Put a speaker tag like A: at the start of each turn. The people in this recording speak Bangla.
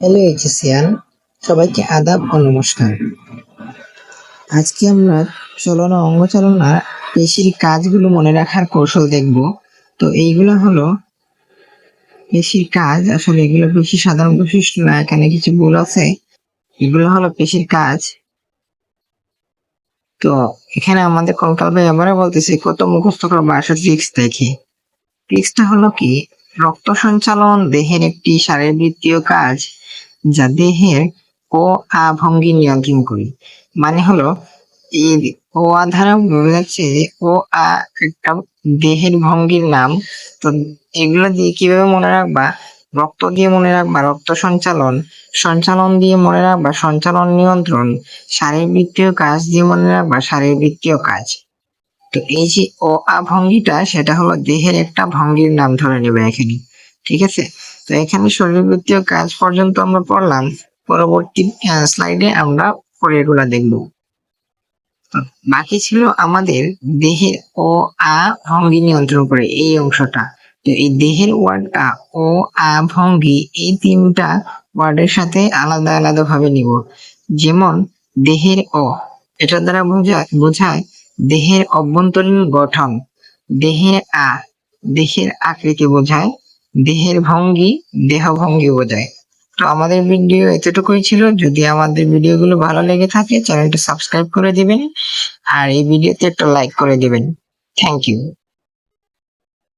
A: হ্যালো এইচএসিয়ান সবাইকে আদাব ও নমস্কার। আজকে আমরা চলনা অঙ্গ চালনার পেশির কাজগুলো মনে রাখার কৌশল দেখব। তো এইগুলো হলো পেশির কাজ। আসলে এগুলো পেশি সাধারণ বৈশিষ্ট্য না, এখানে কিছু ভুল আছে। এগুলো হলো পেশির কাজ। তো এখানে আমাদের কঙ্কাল ভাই আবারও বলতেছে, কত মুখস্থ করা বাসা ট্রিক্স দেখে। ট্রিক্সটা হলো কি, রক্ত সঞ্চালন, দেহের একটি শারীরবৃত্তীয় কাজ। যা দেহের ও আ ভঙ্গি নিয়ন্ত্রণ করি। মানে হলো ও আ ধারা বোঝা যাচ্ছে যে ও আ একটা দেহের ভঙ্গির নাম। তো এগুলো দিয়ে কীভাবে মনে রাখবা? রক্ত দিয়ে মনে রাখবা, রক্ত সঞ্চালন। সঞ্চালন দিয়ে মনে রাখবা, সঞ্চালন নিয়ন্ত্রণ। শারীরবৃত্তীয় কাজ দিয়ে মনে রাখবা, শারীরবৃত্তীয় কাজ। তো এই যে ও আ ভঙ্গিটা সেটা হলো দেহের একটা ভঙ্গির নাম ধরে নেবে এখানে। ঠিক আছে? তো এখানে শরীরবৃত্তীয় কাজ পর্যন্ত আমরা পড়লাম। পরবর্তী স্লাইডে আমরা পরে এগুলা দেখব। বাকি ছিল আমাদের দেহের ও আ ভঙ্গি নিয়ন্ত্রণ করে এই অংশটা। তো এই দেহের ওয়ার্ডটা ও, আ ভঙ্গি এই তিনটা ওয়ার্ডের সাথে আলাদা আলাদা ভাবে নিব। যেমন দেহের অ এটা দ্বারা বোঝায় বোঝায় দেহের অভ্যন্তরীণ গঠন। দেহের আ, দেহের আকৃতি বোঝায় দেহের ভঙ্গি দেহ ভঙ্গি বোঝায়। তো আমাদের ভিডিও এতটুকুই ছিল। যদি আমাদের ভিডিওগুলো ভালো লেগে থাকে, চ্যানেলটা সাবস্ক্রাইব করে দিবেন। আর এই ভিডিওতে একটা লাইক করে দিবেন। Thank you.